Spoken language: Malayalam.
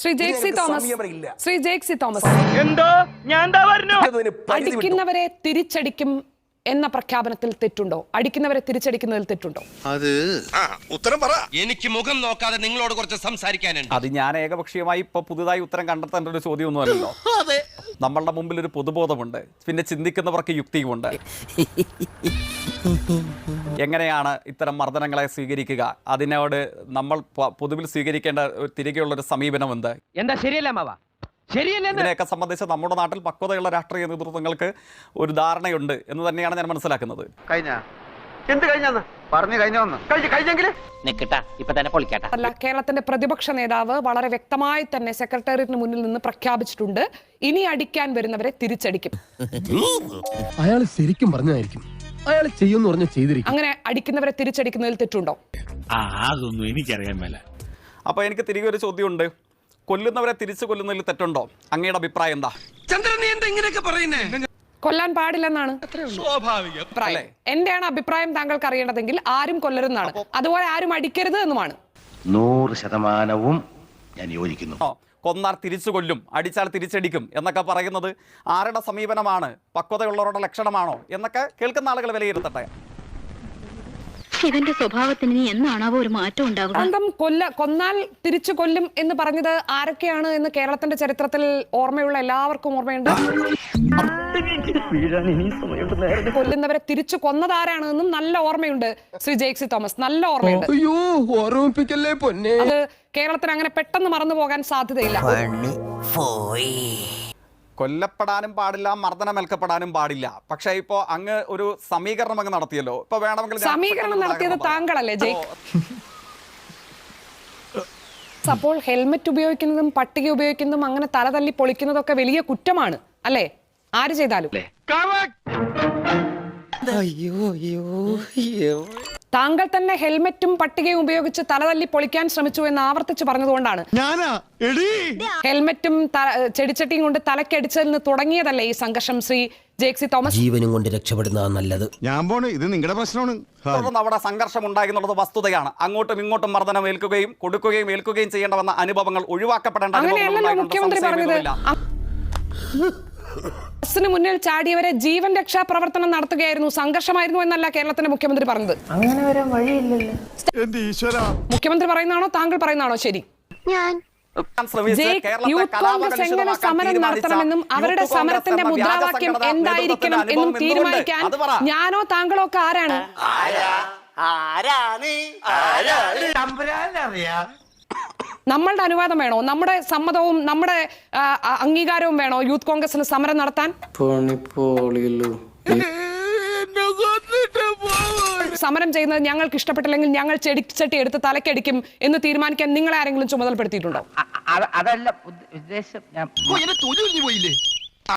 ശ്രീ ജേക്സി സി തോമസ്. ശ്രീ ജേക്സി തോമസ്. എന്തോ? ഞാൻ അടിക്കുന്നവരെ തിരിച്ചടിക്കും എന്ന പ്രഖ്യാപനത്തിൽ തെറ്റുണ്ടോ? അടിക്കുന്നവരെ തിരിച്ചടിക്കുന്നതിൽ തെറ്റുണ്ടോ? അത് ഉത്തരം പറ. എനിക്ക് മുഖം നോക്കാതെ നിങ്ങളോട് കുറച്ച് സംസാരിക്കാനുണ്ട്. അത് ഞാൻ ഏകപക്ഷീയമായി ഇപ്പൊ പുതുതായി ഉത്തരം കണ്ടെത്തേണ്ട ഒരു ചോദ്യമൊന്നുമല്ലല്ലോ. നമ്മളുടെ മുമ്പിൽ ഒരു പൊതുബോധമുണ്ട്. പിന്നെ ചിന്തിക്കുന്നവർക്ക് യുക്തിയുമുണ്ട്. എങ്ങനെയാണ് ഇത്തരം മർദ്ദനങ്ങളെ സ്വീകരിക്കുക? അതിനോട് നമ്മൾ പൊതുവിൽ സ്വീകരിക്കേണ്ട ഒരു തിരികെയുള്ള ഒരു സമീപനം എന്ത് എന്താ ശരിയല്ല മാവ? ഇതിനെയൊക്കെ സംബന്ധിച്ച് നമ്മുടെ നാട്ടിൽ പക്വതയുള്ള രാഷ്ട്രീയ നേതൃത്വങ്ങൾക്ക് ഒരു ധാരണയുണ്ട് എന്ന് തന്നെയാണ് ഞാൻ മനസ്സിലാക്കുന്നത്. കഴിഞ്ഞ. എന്ത് കഴിഞ്ഞാന്ന്? പറഞ്ഞു കഴിഞ്ഞോന്ന് കഴിഞ്ഞ കഴിഞ്ഞെങ്കിൽ നിക്കട്ടാ ഇപ്പൊ തന്നെ പൊളിക്കട്ടെ. അല്ല കേരളത്തിന്റെ പ്രതിപക്ഷ നേതാവ് വളരെ വ്യക്തമായി തന്നെ സെക്രട്ടേറിയറ്റിന് മുന്നിൽ നിന്ന് പ്രഖ്യാപിച്ചിട്ടുണ്ട്. ഇനി അടിക്കാൻ വരുന്നവരെ തിരിച്ചടിക്കും. അയാൾ ശരിക്കും പറഞ്ഞതായിരിക്കും. അയാൾ ചെയ്യുമെന്ന് പറഞ്ഞ ചെയ്തിരിക്കും. അങ്ങനെ അടിക്കുന്നവരെ തിരിച്ചടിക്കുന്നതിൽ തെറ്റുണ്ടോ? ആ അതൊന്നും എനിക്കറിയാൻ മേല. അപ്പോൾ എനിക്ക് തിരികെ ഒരു ചോദ്യമുണ്ട്. കൊല്ലുന്നവരെ തിരിച്ചു കൊല്ലുന്നതിൽ തെറ്റുണ്ടോ? അങ്ങയുടെ അഭിപ്രായം എന്താ? ചന്ദ്രൻ നീ എന്താ ഇങ്ങനെയൊക്കെ പറയുന്നേ? കൊല്ലാൻ പാടില്ലെന്നാണ്. അഭിപ്രായം എന്റെയാണ് അഭിപ്രായം താങ്കൾക്ക് അറിയേണ്ടതെങ്കിൽ ആരും കൊല്ലരുതെന്നാണ് അതുപോലെ ആരും അടിക്കരുത് എന്നുമാണ്. നൂറ് ശതമാനവും ഞാൻ യോജിക്കുന്നു. കൊന്നാർ കൊന്നാൽ തിരിച്ചു കൊല്ലും അടിച്ചാൽ തിരിച്ചടിക്കും എന്നൊക്കെ പറയുന്നത് ആരുടെ സമീപനമാണ്? പക്വതയുള്ളവരുടെ ലക്ഷണമാണോ? എന്നൊക്കെ കേൾക്കുന്ന ആളുകൾ വിലയിരുത്തട്ടെ. ഇവന്റെ സ്വഭാവത്തിന് ഇനി എന്നാണാവോ ഒരു മാറ്റം ഉണ്ടാവുക? സ്വന്തം കൊല്ല കൊന്നാൽ തിരിച്ചു കൊല്ലും എന്ന് പറഞ്ഞത് ആരൊക്കെയാണ് എന്ന് കേരളത്തിന്റെ ചരിത്രത്തിൽ ഓർമ്മയുള്ള എല്ലാവർക്കും ഓർമ്മയുണ്ട്. കൊല്ലുന്നവരെ തിരിച്ചു കൊന്നതാരാണ് എന്നും നല്ല ഓർമ്മയുണ്ട് ശ്രീ ജേക്സി തോമസ്. നല്ല ഓർമ്മയുണ്ട്. അയ്യോ ഓർമ്മിപ്പിക്കല്ലേ പൊന്നെ? അത് കേരളത്തിന് അങ്ങനെ പെട്ടെന്ന് മറന്നു പോകാൻ സാധ്യതയില്ല. കൊല്ലപ്പെടാനും പാടില്ല മർദ്ദനമേൽക്കപ്പെടാനും പാടില്ല. പക്ഷെ ഇപ്പോ അങ്ങ് ഒരു സമീകരണം അങ്ങ് നടത്തിയല്ലോ. ഇപ്പൊ വേണമെങ്കിൽ സമീകരണം നടത്തിയത് താങ്കളല്ലേ ജയ് അപ്പോൾ ഹെൽമെറ്റ് ഉപയോഗിക്കുന്നതും പട്ടിക ഉപയോഗിക്കുന്നതും അങ്ങനെ തലതല്ലി പൊളിക്കുന്നതൊക്കെ വലിയ കുറ്റമാണ് അല്ലേ? ആര് ചെയ്താലും. താങ്കൾ തന്നെ ഹെൽമെറ്റും പട്ടികയും ഉപയോഗിച്ച് തലതല്ലി പൊളിക്കാൻ ശ്രമിച്ചു എന്ന് ആവർത്തിച്ച് പറഞ്ഞതുകൊണ്ടാണ്. ഹെൽമെറ്റും ചെടിച്ചട്ടിയും കൊണ്ട് തലക്കടിച്ചതിൽ നിന്ന് തുടങ്ങിയതല്ലേ ഈ സംഘർഷം ശ്രീ ജേക്സി തോമസ്? ജീവനും കൊണ്ട് രക്ഷപ്പെടുന്നതാണ് നല്ലത്. ഞാൻ പോണ്. ഇത് നിങ്ങളുടെ പ്രശ്നമാണ്. തുടർന്ന് അവിടെ സംഘർഷം ഉണ്ടായി എന്നുള്ളത് വസ്തുതയാണ്. അങ്ങോട്ടും ഇങ്ങോട്ടും മർദ്ദനം ഏൽക്കുകയും കൊടുക്കുകയും ഏൽക്കുകയും ചെയ്യേണ്ട വന്ന അനുഭവങ്ങൾ ഒഴിവാക്കപ്പെടേണ്ട അങ്ങനെയല്ലല്ലോ മുഖ്യമന്ത്രി പറഞ്ഞത്. ബസ്സിന് മുന്നിൽ ചാടിയവരെ ജീവൻ രക്ഷാ പ്രവർത്തനം നടത്തുകയായിരുന്നു. സംഘർഷമായിരുന്നു എന്നല്ല കേരളത്തിന്റെ മുഖ്യമന്ത്രി പറഞ്ഞത്. അങ്ങനെ വരാൻ വഴിയില്ലല്ലോ. മുഖ്യമന്ത്രി പറയുന്നതാണോ? താങ്കൾ പറയുന്നതാണോ? ശരി. ഞാൻ യൂത്ത് കോൺഗ്രസ് എങ്ങനെ സമരം നടത്തണമെന്നും അവരുടെ സമരത്തിന്റെ മുദ്രാവാക്യം എന്തായിരിക്കണം എന്നും തീരുമാനിക്കാൻ. ഞാനോ താങ്കളോ ഒക്കെ ആരാണ്? നമ്മളുടെ അനുവാദം വേണോ? നമ്മുടെ സമ്മതവും നമ്മുടെ അംഗീകാരവും വേണോ യൂത്ത് കോൺഗ്രസിന് സമരം നടത്താൻ? സമരം ചെയ്യുന്നത് ഞങ്ങൾക്ക് ഇഷ്ടപ്പെട്ടില്ലെങ്കിൽ ഞങ്ങൾ ചെടിച്ചട്ടി എടുത്ത് തലക്കടിക്കും എന്ന് തീരുമാനിക്കാൻ നിങ്ങൾ ആരെങ്കിലും ചുമതലപ്പെടുത്തിയിട്ടുണ്ടോ? അതല്ല ഉദ്ദേശം